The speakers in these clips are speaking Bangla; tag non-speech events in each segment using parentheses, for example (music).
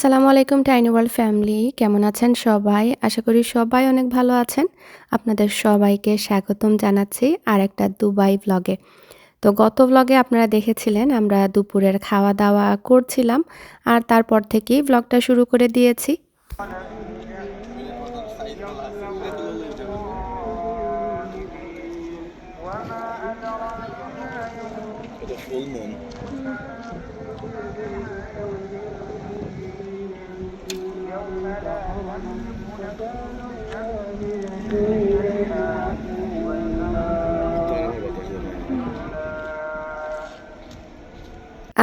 আসসালামু আলাইকুম টাইনি ওয়ার্ল্ড ফ্যামিলি কেমন আছেন সবাই? আশা করি সবাই অনেক ভালো আছেন। আপনাদের সবাইকে স্বাগতম জানাচ্ছি আর একটা দুবাই ব্লগে তো গত ব্লগে আপনারা দেখেছিলেন, আমরা দুপুরের খাওয়া দাওয়া করছিলাম আর তারপর থেকেই ব্লগটা শুরু করে দিয়েছি। ফুল মুন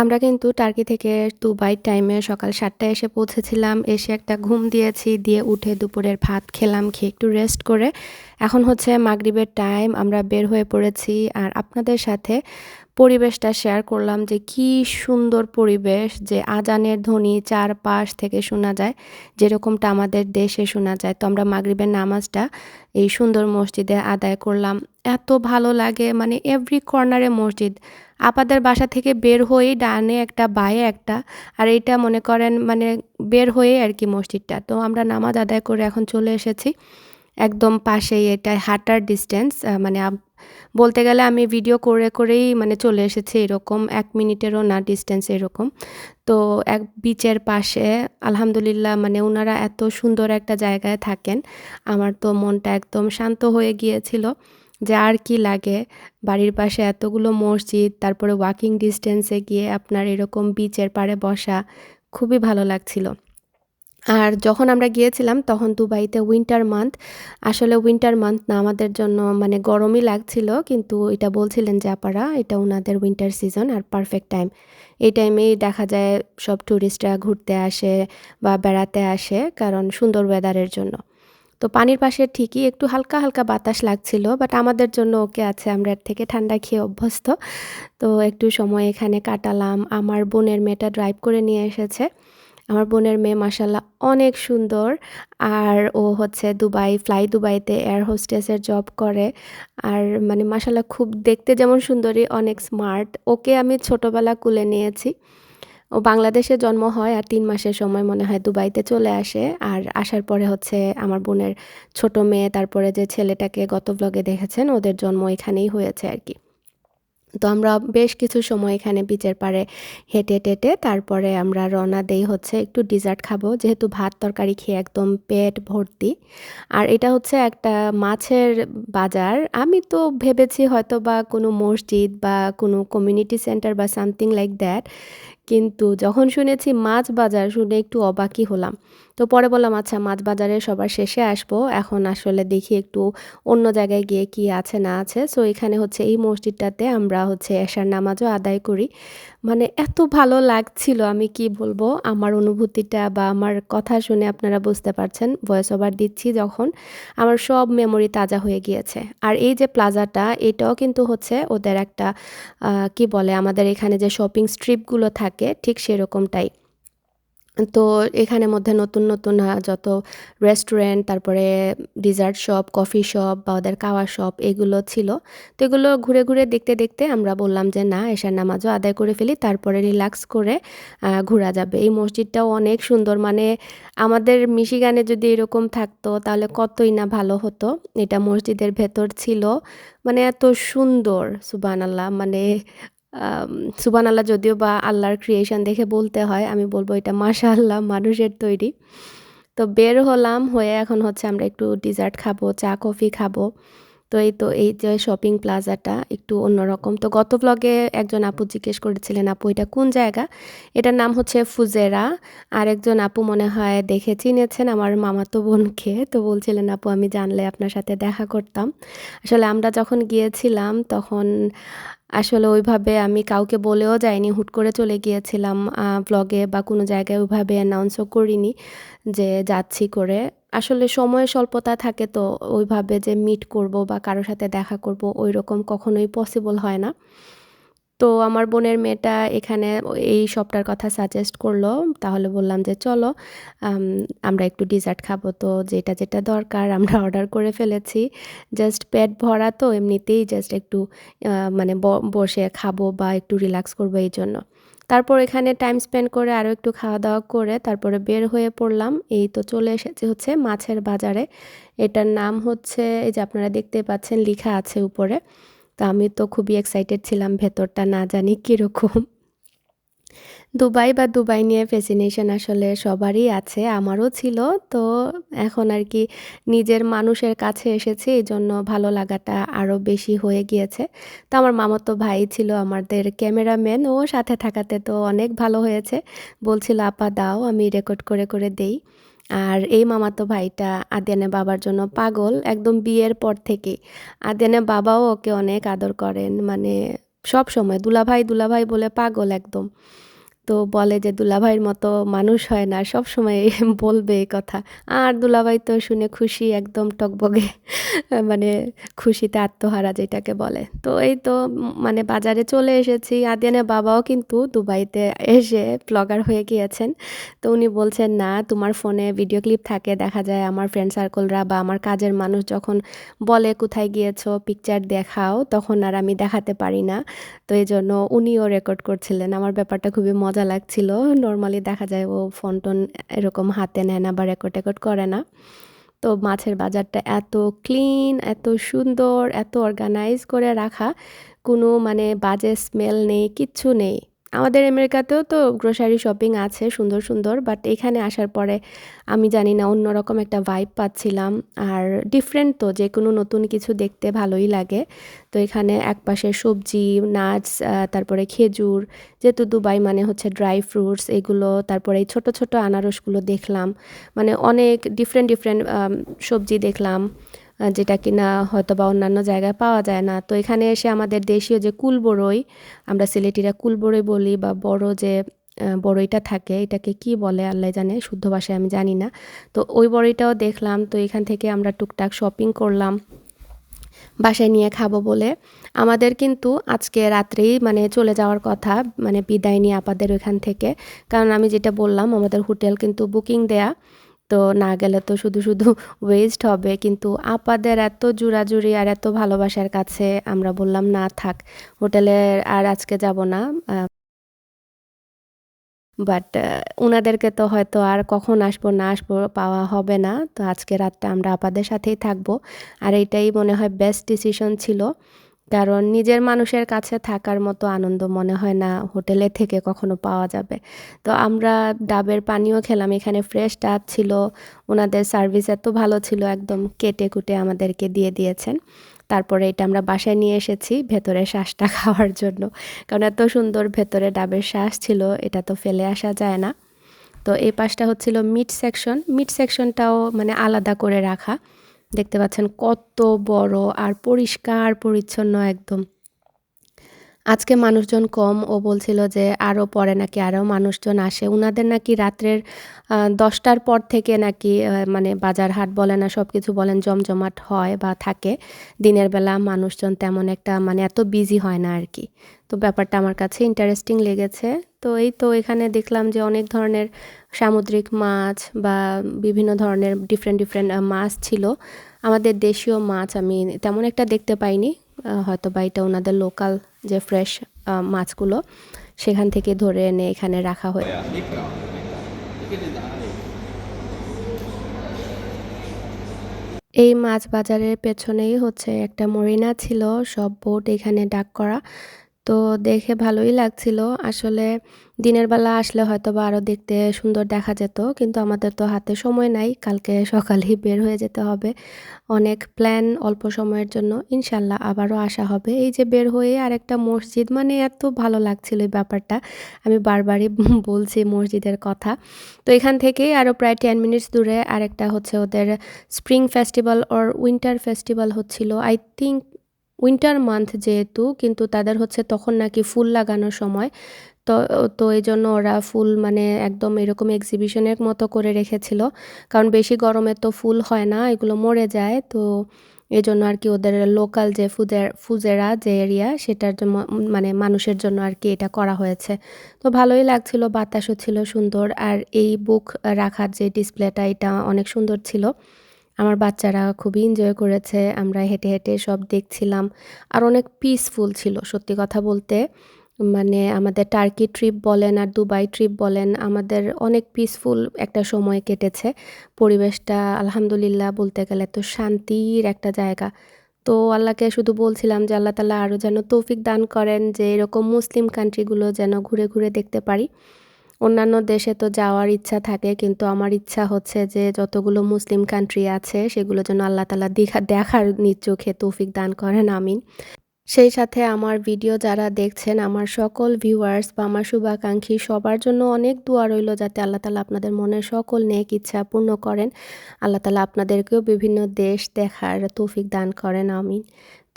আমরা কিন্তু টার্কি থেকে দুবাই টাইমে সকাল সাতটায় এসে পৌঁছেছিলাম। এসে একটা ঘুম দিয়েছি, দিয়ে উঠে দুপুরের ভাত খেলাম, খেয়ে একটু রেস্ট করে। এখন হচ্ছে মাগরিবের টাইম আমরা বের হয়ে পড়েছি। আর আপনাদের সাথে পরিবেশটা শেয়ার করলাম যে কি সুন্দর পরিবেশ, যে আজানের ধ্বনি চারপাশ থেকে শোনা যায়, যেরকমটা আমাদের দেশে শোনা যায়। তো আমরা মাগরিবের নামাজটা এই সুন্দর মসজিদে আদায় করলাম। এত ভালো লাগে মানে এভরি কর্নারে মসজিদ আপাদের বাসা থেকে বের হয়েই ডানে একটা বায়ে একটা, আর এটা মনে করেন মানে বের হয়ে আর কি মসজিদটা। তো আমরা নামাজ আদায় করে এখন চলে এসেছি। একদম পাশেই এটা হাঁটার ডিস্টেন্স মানে বলতে গেলে আমি ভিডিও করে করেই মানে চলে এসেছি এরকম, এক মিনিটেরও না ডিস্টেন্স এরকম। তো এক বিচের পাশে, আলহামদুলিল্লাহ মানে ওনারা এত সুন্দর একটা জায়গায় থাকেন। আমার তো মনটা একদম শান্ত হয়ে গিয়েছিল। যে আর কি লাগে? বাড়ির পাশে এতগুলো মসজিদ, তারপরে ওয়াকিং ডিস্টেন্সে গিয়ে আপনার এরকম বিচের পাড়ে বসা, খুবই ভালো লাগছিল। আর যখন আমরা গিয়েছিলাম, তখন দুবাইতে উইন্টার মান্থ আসলে উইন্টার মান্থ না আমাদের জন্য মানে গরমই লাগছিল, কিন্তু এটা বলছিলেন যে আপারা, এটা ওনাদের উইন্টার সিজন আর পারফেক্ট টাইম এই টাইমেই দেখা যায় সব ট্যুরিস্টরা ঘুরতে আসে বা বেড়াতে আসে, কারণ সুন্দর ওয়েদারের জন্য। তো পানির পাশে ঠিকই একটু হালকা হালকা বাতাস লাগছিল বাট আমাদের জন্য ওকে আছে, আমরা এর থেকে ঠান্ডা খেয়ে অভ্যস্ত। তো একটু সময় এখানে কাটালাম। আমার বোনের মেয়েটা ড্রাইভ করে নিয়ে এসেছে। আমার বোনের মেয়ে মাসাল্লাহ অনেক সুন্দর। আর ও হচ্ছে দুবাই ফ্লাই দুবাইতে এয়ার হোস্টেসের জব করে। আর মানে মাসাল্লাহ খুব দেখতে যেমন সুন্দরী, অনেক স্মার্ট ওকে আমি ছোটোবেলা কুলে নিয়েছি। ও বাংলাদেশে জন্ম হয় আর তিন মাসের সময় মনে হয় দুবাইতে চলে আসে। আর আসার পরে হচ্ছে আমার বোনের ছোট মেয়ে, তারপরে যে ছেলেটাকে গত ব্লগে দেখেছেন, ওদের জন্ম এখানেই হয়েছে আর কি। তো আমরা বেশ কিছু সময় এখানে বিচের পাড়ে হেঁটে টেটে, তারপরে আমরা রওনা দেই হচ্ছে একটু ডিজার্ট খাব। যেহেতু ভাত তরকারি খেয়ে একদম পেট ভর্তি। আর এটা হচ্ছে একটা মাছের বাজার। আমি তো ভেবেছি হয়তো বা কোনো মসজিদ বা কোনো কমিউনিটি সেন্টার বা সামথিং লাইক দ্যাট কিন্তু যখন শুনেছি মাছ বাজার শুনে একটু অবাকই হলাম। তো পরে বললাম আচ্ছা মাছ বাজারে সবার শেষে আসব। এখন আসলে দেখি একটু অন্য জায়গায় গিয়ে কি আছে, না আছে। সো এখানে হচ্ছে এই মসজিদটাতে আমরা হচ্ছে এশার নামাজও আদায় করি। মানে এত ভালো লাগছিল, আমি কি বলব? আমার অনুভূতিটা বা আমার কথা শুনে আপনারা বুঝতে পারছেন। ভয়েস ওভার দিচ্ছি যখন। আমার সব মেমোরি তাজা হয়ে গিয়েছে। আর এই যে প্লাজাটা এটাও কিন্তু হচ্ছে ওদের একটা কি বলে? আমাদের এখানে যে শপিং স্ট্রিপগুলো থাকে ঠিক সেরকমটাই। তো এখানে মধ্যে নতুন নতুন যত রেস্টুরেন্ট তারপরে ডিজার্ট শপ কফি শপ বা ওদের কাওয়া শপ এগুলো ছিল। তো এগুলো ঘুরে ঘুরে দেখতে দেখতে আমরা বললাম যে, না এসার নামাজও আদায় করে ফেলি, তারপরে রিল্যাক্স করে ঘোরা যাবে। এই মসজিদটাও অনেক সুন্দর মানে আমাদের মিশিগানে যদি এরকম থাকতো, তাহলে কতই না ভালো হতো। এটা মসজিদের ভেতর ছিল মানে এত সুন্দর সুবান আল্লাহ মানে সুবান আল্লাহ যদিও বা আল্লাহর ক্রিয়েশন দেখে বলতে হয়, আমি বলব এটা মাশা আল্লাহ মানুষের তৈরি। তো বের হলাম, হয়ে এখন হচ্ছে আমরা একটু ডিজার্ট খাব, চা কফি খাব। তো এই তো এই যে শপিং প্লাজাটা একটু অন্যরকম। তো গত ব্লগে একজন আপু জিজ্ঞেস করেছিলেন, আপু, এটা কোন জায়গা? এটার নাম হচ্ছে ফুজেরা। আর একজন আপু মনে হয়, দেখে চিনেছেন আমার মামাতো বোনকে? তো বলছিলেন, আপু, আমি জানলে আপনার সাথে দেখা করতাম। আসলে আমরা যখন গিয়েছিলাম, তখন আসলে ওইভাবে আমি কাউকে বলেও যাইনি। হুট করে চলে গিয়েছিলাম ব্লগে বা কোনো জায়গায় ওইভাবে অ্যানাউন্সও করিনি যে যাচ্ছি করে। আসলে সময় স্বল্পতা থাকে তো ওইভাবে যে মিট করব বা কারোর সাথে দেখা করব ওই রকম কখনোই পসিবল হয় না। তো আমার বোনের মেয়েটা এখানে এই শপটার কথা সাজেস্ট করল। তাহলে বললাম যে, চলো আমরা একটু ডিজার্ট খাব। তো যেটা যেটা দরকার আমরা অর্ডার করে ফেলেছি। জাস্ট পেট ভরা তো, এমনিতেই জাস্ট একটু মানে বসে খাব বা একটু রিল্যাক্স করব এই জন্য। তারপর এখানে টাইম স্পেন্ড করে আরও একটু খাওয়া দাওয়া করে তারপরে বের হয়ে পড়লাম। এই তো চলে এসেছে হচ্ছে মাছের বাজারে। এটার নাম হচ্ছে, এই যে আপনারা দেখতে পাচ্ছেন, লেখা আছে উপরে। তো আমি তো খুবই এক্সাইটেড ছিলাম ভেতরটা, না জানি কীরকম। দুবাই বা দুবাই নিয়ে ফ্যাসিনেশন আসলে সবারই আছে, আমারও ছিল। তো এখন আর কি নিজের মানুষের কাছে এসেছি এই জন্য ভালো লাগাটা আরও বেশি হয়ে গিয়েছে। তো আমার মামাতো ভাই ছিল আমাদের ক্যামেরাম্যান, ও সাথে থাকাতে তো অনেক ভালো হয়েছে। বলছিল, আপা, দাও, আমি রেকর্ড করে করে দেই। আর এই মামাতো ভাইটা আদিয়ানের বাবার জন্য পাগল একদম বিয়ের পর থেকে। আদিয়ানের বাবাও ওকে অনেক আদর করেন মানে সব সময় দুলাভাই দুলাভাই বলে পাগল একদম। তো বলে যে দুলাভাইয়ের মতো মানুষ হয় না, সব সময় (laughs) বলবে এই কথা। আর দুলাভাই তো শুনে খুশি, একদম টকবগে (laughs) মানে খুশিতে আত্মহারা যেটাকে বলে। তো এই তো মানে বাজারে চলে এসেছি। আদিয়ানের বাবাও কিন্তু দুবাইতে এসে ব্লগার হয়ে গিয়েছেন। তো উনি বলছেন, না, তোমার ফোনে ভিডিও ক্লিপ থাকে, দেখা যায় আমার ফ্রেন্ড সার্কেলরা বা আমার কাজের মানুষ যখন বলে কোথায় গিয়েছো পিকচার দেখাও, তখন আর আমি দেখাতে পারি না। তো এই জন্য উনিও রেকর্ড করছিলেন। আমার ব্যাপারটা খুবই মজা লাগছিল। নর্মালি দেখা যায় ও ফোন টোন এরকম হাতে নেয় না বা রেকর্ড টেকর্ড করে না। তো মাছের বাজারটা এত ক্লিন এত সুন্দর, এত অর্গানাইজ করে রাখা। কোনো মানে বাজে স্মেল নেই, কিচ্ছু নেই। আমাদের আমেরিকাতেও তো গ্রোসারি শপিং আছে, সুন্দর সুন্দর বাট এখানে আসার পরে আমি জানি না অন্যরকম একটা ভাইব পাচ্ছিলাম। আর ডিফারেন্ট তো, যে কোনো নতুন কিছু দেখতে ভালোই লাগে। তো এখানে একপাশে সবজি নাটস তারপরে খেজুর, যেহেতু দুবাই মানে হচ্ছে ড্রাই ফ্রুটস এগুলো, তারপরে এই ছোটো ছোটো আনারসগুলো দেখলাম। মানে অনেক ডিফারেন্ট ডিফারেন্ট সবজি দেখলাম। যেটা কিনা হয়তো বা অন্যান্য জায়গায় পাওয়া যায় না। তো এখানে এসে আমাদের দেশীয় যে কুলবড়ই আমরা সিলেটিরা কুলবড়ই বলি বা বড় যে বড়ইটা থাকে, এটাকে কি বলে আল্লাহ জানে, শুদ্ধ ভাষায় আমি জানি না। তো ওই বড়ইটাও দেখলাম, তো এখান থেকে আমরা টুকটাক শপিং করলাম, বাসায় নিয়ে খাব বলে। আমাদের কিন্তু আজকে রাত্রেই মানে চলে যাওয়ার কথা মানে বিদায় নিয়ে আপাদের ওইখান থেকে। কারণ আমি যেটা বললাম, আমাদের হোটেল কিন্তু বুকিং দেয়া। তো না গেলে তো শুধু শুধু (laughs) ওয়েস্ট হবে। কিন্তু আপাদের এত জুড়াজুড়ি আর এত ভালোবাসার কাছে আমরা বললাম, না, থাক, হোটেলে আর আজকে যাব না। বাট ওনাদেরকে তো হয়তো আর কখন আসব, না আসব পাওয়া হবে না। তো আজকে রাতটা আমরা আপাদের সাথেই থাকব। আর এইটাই মনে হয় বেস্ট ডিসিশন ছিল। কারণ নিজের মানুষের কাছে থাকার মতো আনন্দ মনে হয় না, হোটেলে থেকে কখনো পাওয়া যাবে। তো আমরা ডাবের পানিও খেলাম, এখানে ফ্রেশ ডাব ছিল, ওনাদের সার্ভিস এত ভালো ছিল, একদম কেটে কুটে আমাদেরকে দিয়ে দিয়েছেন। তারপরে এটা আমরা বাসায় নিয়ে এসেছি ভেতরে শ্বাসটা (laughs) খাওয়ার জন্য। কারণ এত সুন্দর ভেতরে ডাবের শ্বাস ছিল, এটা তো ফেলে আসা যায় না। তো এই পাশটা হচ্ছিল মিট সেকশন মিট সেকশনটাও মানে আলাদা করে রাখা। দেখতে পাচ্ছেন কত বড় আর পরিষ্কার পরিচ্ছন্ন একদম। আজকে মানুষজন কম, ও বলছিল যে আরও পরে নাকি আরও মানুষজন আসে। উনাদের নাকি রাত্রের দশটার পর থেকে নাকি মানে বাজার হাট বলেন না সব কিছু বলেন জমজমাট হয় বা থাকে। দিনের বেলা মানুষজন তেমন একটা মানে এত বিজি হয় না আর কি তো ব্যাপারটা আমার কাছে ইন্টারেস্টিং লেগেছে। তো এই তো এখানে দেখলাম যে অনেক ধরনের সামুদ্রিক মাছ বা বিভিন্ন ধরনের ডিফারেন্ট ডিফারেন্ট মাছ ছিল। আমাদের দেশীয় মাছ আমি তেমন একটা দেখতে পাইনি। হয়তো বা এটা ওনাদের লোকাল যে ফ্রেশ মাছগুলো সেখান থেকে ধরে এনে এখানে রাখা হয় এই মাছ বাজারের পেছনেই হচ্ছে একটা মরিনা ছিল, সব বোট এখানে ডাক করা। তো দেখে ভালোই লাগছিল। আসলে দিনের বেলা আসলে হয়তো বা আরও দেখতে সুন্দর দেখা যেত, কিন্তু আমাদের তো হাতে সময় নাই, কালকে সকালেই (laughs) বের হয়ে যেতে হবে। অনেক প্ল্যান অল্প সময়ের জন্য ইনশাল্লাহ আবারও আসা হবে। এই যে বের হয়ে আরেকটা মসজিদ মানে এত ভালো লাগছিল এই ব্যাপারটা। আমি বারবারই (laughs) বলছি মসজিদের কথা। তো এখান থেকেই আরও প্রায় টেন মিনিটস দূরে আরেকটা হচ্ছে ওদের স্প্রিং ফেস্টিভ্যাল ওর উইন্টার ফেস্টিভ্যাল হচ্ছিল। আই থিঙ্ক উইন্টার মান্থ যেহেতু, কিন্তু তাদের হচ্ছে তখন নাকি ফুল লাগানোর সময়। তো তো এই জন্য ওরা ফুল মানে একদম এরকম এক্সিবিশনের মতো করে রেখেছিল। কারণ বেশি গরমে তো ফুল হয় না, এগুলো মরে যায়। তো এই জন্য আর কি ওদের লোকাল যে ফুজের ফুজেরা যে এরিয়া সেটার মানে মানুষের জন্য আর কি এটা করা হয়েছে। তো ভালোই লাগছিল, বাতাসও ছিল সুন্দর। আর এই বুক রাখার যে ডিসপ্লেটা এটা অনেক সুন্দর ছিল। আমার বাচ্চারা খুবই এনজয় করেছে, আমরা হেঁটে হেঁটে সব দেখছিলাম। আর অনেক পিসফুল ছিল, সত্যি কথা বলতে। মানে আমাদের টার্কি ট্রিপ বলেন আর দুবাই ট্রিপ বলেন, আমাদের অনেক পিসফুল একটা সময় কেটেছে। পরিবেশটা আলহামদুলিল্লাহ বলতে গেলে তো শান্তির একটা জায়গা। তো আল্লাহকে শুধু বলছিলাম যে আল্লাহ তালা আরও যেন তৌফিক দান করেন, যে এরকম মুসলিম কান্ট্রিগুলো যেন ঘুরে ঘুরে দেখতে পারি। অন্যান্য দেশে তো যাওয়ার ইচ্ছা থাকে, কিন্তু আমার ইচ্ছা হচ্ছে যে যতগুলো মুসলিম কান্ট্রি আছে, সেগুলো যেন আল্লাহ তালা দেখা দেখার নিজ চোখে তৌফিক দান করেন, আমিন। সেই সাথে আমার ভিডিও যারা দেখছেন, আমার সকল ভিউয়ার্স বা আমার শুভাকাঙ্ক্ষী, সবার জন্য অনেক দোয়া রইল যাতে আল্লাহ তালা আপনাদের মনের সকল নেক ইচ্ছা পূর্ণ করেন। আল্লাহ তালা আপনাদেরকেও বিভিন্ন দেশ দেখার তৌফিক দান করেন, আমিন।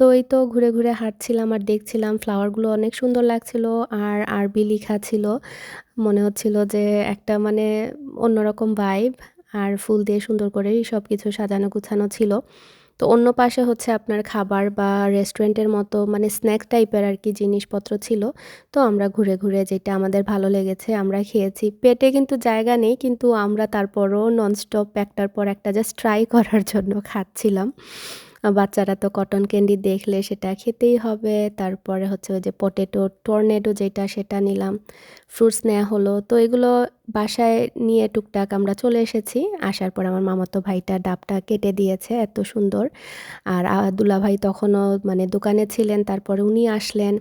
তো এই তো ঘুরে ঘুরে হাঁটছিলাম আর দেখছিলাম ফ্লাওয়ারগুলো অনেক সুন্দর লাগছিল আর আরবি লেখা ছিল। মনে হচ্ছিল যে একটা মানে অন্যরকম ভাইব আর ফুল দিয়ে সুন্দর করে সব কিছু সাজানো গুছানো ছিল। তো অন্য পাশে হচ্ছে আপনার খাবার বা রেস্টুরেন্টের মতো মানে স্ন্যাক টাইপের আর কি জিনিসপত্র ছিল। তো আমরা ঘুরে ঘুরে যেটা আমাদের ভালো লেগেছে আমরা খেয়েছি। পেটে কিন্তু জায়গা নেই কিন্তু আমরা তারপরও ননস্টপ একটার পর একটা জাস্ট ট্রাই করার জন্য খাচ্ছিলাম। বাচ্চারা তো কটন ক্যান্ডি দেখলে সেটা খেতেই হবে। তারপরে হচ্ছে ওই যে পটেটো টর্নেডো যেটা সেটা নিলাম। ফ্রুটস নেওয়া হলো। তো এগুলো বাসায় নিয়ে টুকটাক আমরা চলে এসেছি। আসার পর আমার মামাতো ভাইটা ডাবটা কেটে দিয়েছে, এত সুন্দর। আর দুলাভাই তখনও মানে দোকানে ছিলেন, তারপরে উনি আসলেন।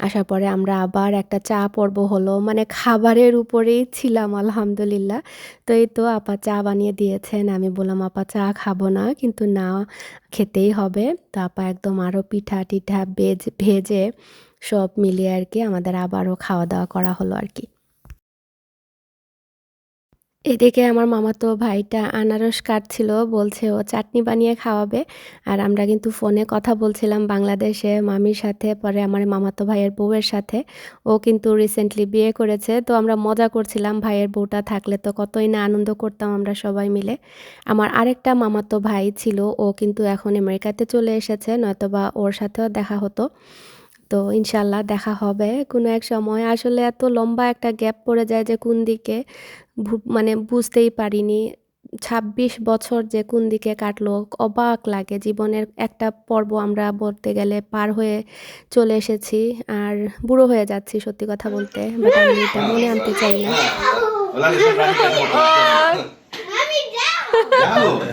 আসার পরে আমরা আবার একটা চা পর্ব হলো। মানে খাবারের উপরেই ছিলাম, আলহামদুলিল্লাহ। তো এই তো আপা চা বানিয়ে দিয়েছেন। আমি বললাম, আপা, চা খাব না, কিন্তু না খেতেই হবে। তো আপা একদম আরও পিঠা টিঠা বেজ, ভেজে সব মিলিয়ে আর কি আমাদের আবারও খাওয়া দাওয়া করা হলো আর কি। এদিকে আমার মামাতো ভাইটা আনারস কাটছিল, বলছে ও চাটনি বানিয়ে খাওয়াবে। আর আমরা কিন্তু ফোনে কথা বলছিলাম বাংলাদেশে মামির সাথে, পরে আমার মামাতো ভাইয়ের বউয়ের সাথে। ও কিন্তু রিসেন্টলি বিয়ে করেছে, তো আমরা মজা করছিলাম, ভাইয়ের বউটা থাকলে তো কতই না আনন্দ করতাম আমরা সবাই মিলে। আমার আরেকটা মামাতো ভাই ছিল, ও কিন্তু এখন আমেরিকাতে চলে এসেছে, নয়তোবা ওর সাথেও দেখা হতো। তো ইনশাল্লাহ দেখা হবে কোনো এক সময়। আসলে এত লম্বা একটা গ্যাপ পড়ে যায় যে কোন দিকে মানে বুঝতেই পারিনি ছাব্বিশ বছর যে কোন দিকে কাটলো অবাক লাগে জীবনের একটা পর্ব আমরা বলতে গেলে পার হয়ে চলে এসেছি আর বুড়ো হয়ে যাচ্ছি সত্যি কথা বলতে বাট আমি এটা মনে আনতে চাই না Jauh.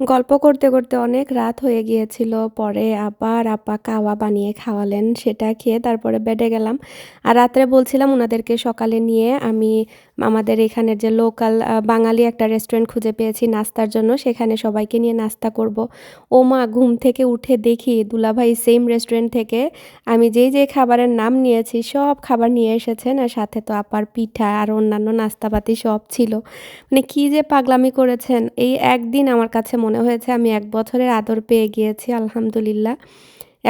গল্প করতে করতে অনেক রাত হয়ে গিয়েছিল। পরে আবার আপা কাওয়া বানিয়ে খাওয়ালেন, সেটা খেয়ে তারপরে বেডে গেলাম। আর রাত্রে বলছিলাম ওনাদেরকে সকালে নিয়ে আমি আমাদের এখানের যে লোকাল বাঙালি একটা রেস্টুরেন্ট খুঁজে পেয়েছি নাস্তার জন্য। সেখানে সবাইকে নিয়ে নাস্তা করব। ও মা ঘুম থেকে উঠে দেখি দুলাভাই সেম রেস্টুরেন্ট থেকে আমি যেই যে খাবারের নাম নিয়েছি সব খাবার নিয়ে এসেছেন। আর সাথে তো আপার পিঠা আর অন্যান্য নাস্তাপাতি সব ছিল। মানে কী যে পাগলামি করেছেন, এই একদিন আমার কাছে মনে হয়েছে আমি এক বছরের আদর পেয়ে গিয়েছি, আলহামদুলিল্লাহ।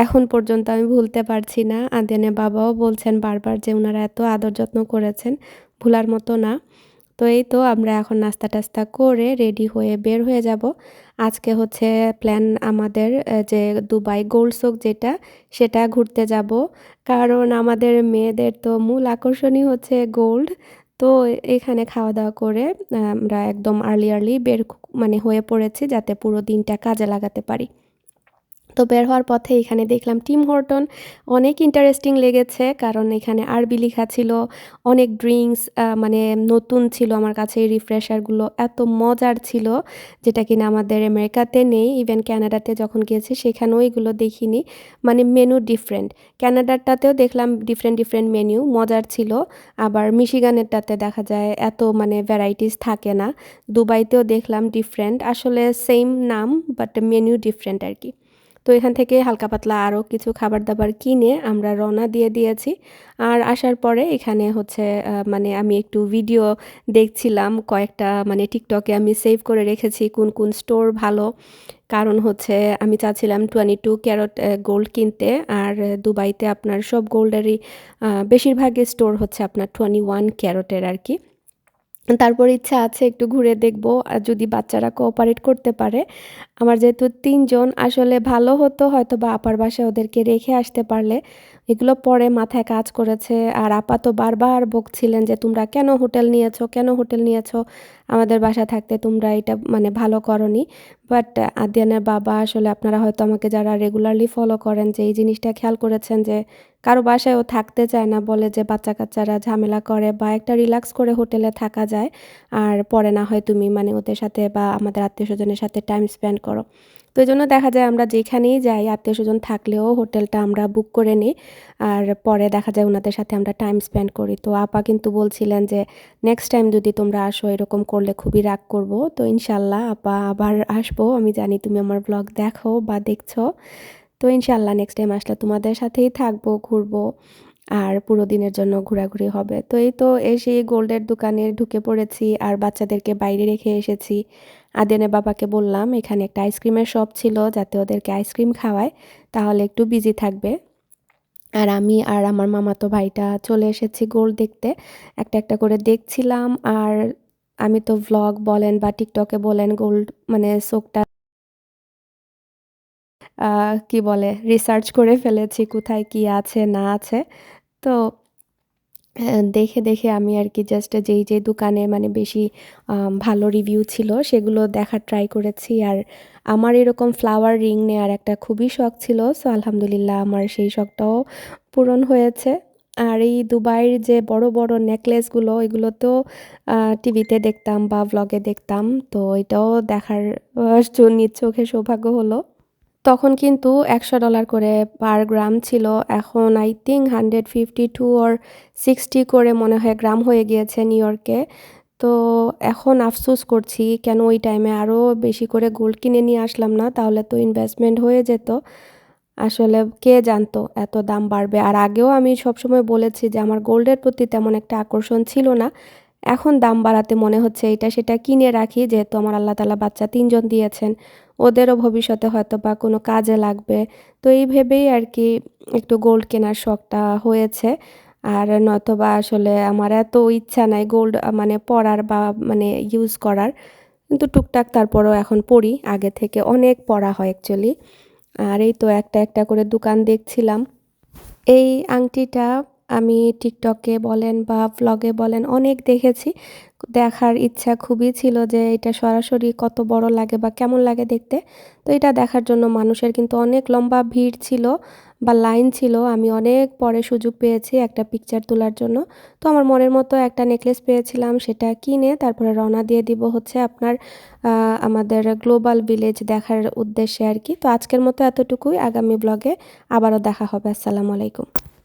এখন পর্যন্ত আমি ভুলতে পারছি না। আদেনে বাবাও বলছেন বারবার যে ওনারা এত আদর যত্ন করেছেন, ভুলার মতো না। তো এই তো আমরা এখন নাস্তা টাস্তা করে রেডি হয়ে বের হয়ে যাব। আজকে হচ্ছে প্ল্যান আমাদের যে দুবাই গোল্ড সোক যেটা, সেটা ঘুরতে যাব। কারণ আমাদের মেয়েদের তো মূল আকর্ষণই হচ্ছে গোল্ড তো এখানে খাওয়া দাওয়া করে, আমরা একদম আর্লি আর্লি বের মানে হয়ে পড়েছি যাতে পুরো দিনটা কাজে লাগাতে পারি। তো বের হওয়ার পথে এখানে দেখলাম টিম হর্টন অনেক ইন্টারেস্টিং লেগেছে, কারণ এখানে আরবি লেখা ছিল, অনেক ড্রিঙ্কস মানে নতুন ছিল আমার কাছে এই রিফ্রেশারগুলো এত মজার ছিল যেটা কিনা আমাদের আমেরিকাতে নেই ইভেন ক্যানাডাতে যখন গিয়েছি সেখানেও এগুলো দেখিনি মানে মেনু ডিফারেন্ট ক্যানাডারটাতেও দেখলাম ডিফারেন্ট ডিফারেন্ট মেনু মজার ছিল, আবার মিশিগানেরটাতে দেখা যায় এত মানে ভ্যারাইটিস থাকে না দুবাইতেও দেখলাম ডিফারেন্ট আসলে সেম নাম বাট মেনু ডিফারেন্ট আর কি। তো এখান থেকে হালকা পাতলা আরও কিছু খাবার দাবার কিনে আমরা রওনা দিয়ে দিয়েছি। আর আসার পরে এখানে হচ্ছে মানে আমি একটু ভিডিও দেখছিলাম, কয়েকটা মানে টিকটকে আমি সেভ করে রেখেছি কোন কোন স্টোর ভালো। কারণ হচ্ছে আমি চাচ্ছিলাম টোয়েন্টি টু ক্যারট গোল্ড কিনতে। আর দুবাইতে আপনার সব গোল্ডেরই বেশিরভাগই স্টোর হচ্ছে আপনার টোয়েন্টি ওয়ান ক্যারটের আর কি। তারপর ইচ্ছা আছে একটু ঘুরে দেখব, আর যদি বাচ্চারা কোঅপারেট করতে পারে। আমার যেহেতু তিনজন, আসলে ভালো হতো হয়তো বা আপার বাসায় ওদেরকে রেখে আসতে পারলে। এগুলো পরে মাথায় কাজ করেছে, আর আপা তো বারবার বকছিলেন যে, তোমরা কেন হোটেল নিয়েছো? কেন হোটেল নিয়েছো? আমাদের বাসা থাকতে তোমরা এটা মানে ভালো করনি। বাট আদিয়ানের বাবা আসলে আপনারা হয়তো আমাকে যারা রেগুলারলি ফলো করেন যে, এই জিনিসটা খেয়াল করেছেন যে কারও বাসায় ও থাকতে চায় না, বলে যে বাচ্চা কাচ্চারা ঝামেলা করে বা একটা রিল্যাক্স করে হোটেলে থাকা যায়। আর পরে না হয় তুমি মানে ওদের সাথে বা আমাদের আত্মীয় স্বজনের সাথে টাইম স্পেন্ড করো। তো এই জন্য দেখা যায় আমরা যেখানেই যাই, আত্মীয় স্বজন থাকলেও হোটেলটা আমরা বুক করে নিই। আর পরে দেখা যায় ওনাদের সাথে আমরা টাইম স্পেন্ড করি। তো আপা কিন্তু বলছিলেন যে নেক্সট টাইম যদি তোমরা আসো, এরকম করলে খুবই রাগ করব। তো ইনশাল্লাহ আপা আবার আসব। আমি জানি তুমি আমার ব্লগ দেখো বা দেখছ। তো ইনশাল্লাহ নেক্সট টাইম আসলে তোমাদের সাথেই থাকব ঘুরবো আর পুরো দিনের জন্য ঘোরাঘুরি হবে। তো এই তো এসে গোল্ডের দোকানে ঢুকে পড়েছি আর বাচ্চাদেরকে বাইরে রেখে এসেছি। আদেনে বাবাকে বললাম এখানে একটা আইসক্রিমের শপ ছিল যাতে ওদেরকে আইসক্রিম খাওয়ায় তাহলে একটু বিজি থাকবে। আর আমি আর আমার মামাতো ভাইটা চলে এসেছি গোল্ড দেখতে। একটা একটা করে দেখছিলাম আর আমি তো ভ্লগ বলেন বা টিকটকে বলেন গোল্ড মানে আহ, কি বলে রিসার্চ করে ফেলেছি কোথায় কি আছে, না আছে। তো দেখে দেখে আমি আর কি জাস্ট যেই যেই দোকানে মানে বেশি ভালো রিভিউ ছিল সেগুলো দেখার ট্রাই করেছি। আর আমার এরকম ফ্লাওয়ার রিং নেওয়ার একটা খুবই শখ ছিল সো আলহামদুলিল্লাহ আমার সেই শখটাও পূরণ হয়েছে। আর এই দুবাইয়ের যে বড় বড় নেকলেসগুলো এগুলো তো টিভিতে দেখতাম বা ব্লগে দেখতাম, তো এটাও দেখার চোখে সৌভাগ্য হলো। তখন কিন্তু একশো ডলার করে পার গ্রাম ছিল। এখন I think hundred fifty two or sixty করে মনে হয় গ্রাম হয়ে গিয়েছে নিউ ইয়র্কে তো এখন আফসোস করছি, কেন ওই টাইমে আরও বেশি করে গোল্ড কিনে নিয়ে আসলাম না? তাহলে তো ইনভেস্টমেন্ট হয়ে যেত। আসলে কে জানতো এত দাম বাড়বে? আর আগেও আমি সবসময় বলেছি যে আমার গোল্ডের প্রতি তেমন একটা আকর্ষণ ছিল না। এখন দাম বাড়াতে মনে হচ্ছে এটা, সেটা কিনে রাখি, যেহেতু আমার আল্লাহ তালা বাচ্চা তিনজন দিয়েছেন। ওদেরও ভবিষ্যতে হয়তো বা কোনো কাজে লাগবে। তো এই ভেবেই আর কি একটু গোল্ড কেনার শখটা হয়েছে। আর নয়তোবা আসলে আমার এত ইচ্ছা নাই গোল্ড মানে পরার বা মানে ইউজ করার। কিন্তু টুকটাক তারপরও এখন পড়ি। আগে থেকে অনেক পড়া হয় অ্যাকচুয়ালি আর এই তো একটা একটা করে দোকান দেখছিলাম। এই আংটিটা আমি টিকটকে বলেন বা ভ্লগে বলেন অনেক দেখেছি। দেখার ইচ্ছা খুবই ছিল যে এটা সরাসরি কত বড় লাগে বা কেমন লাগে দেখতে। তো এটা দেখার জন্য মানুষের কিন্তু অনেক লম্বা ভিড় ছিল বা লাইন ছিল। আমি অনেক পরে সুযোগ পেয়েছি একটা পিকচার তোলার জন্য। তো আমার মনের মতো একটা নেকলেস পেয়েছিলাম, সেটা কিনে তারপরে রওনা দিয়ে দিব হচ্ছে আপনার আমাদের গ্লোবাল ভিলেজ দেখার উদ্দেশ্যে আর কি। তো আজকের মতো এতটুকুই। আগামী ব্লগে আবারও দেখা হবে। আসসালামু আলাইকুম।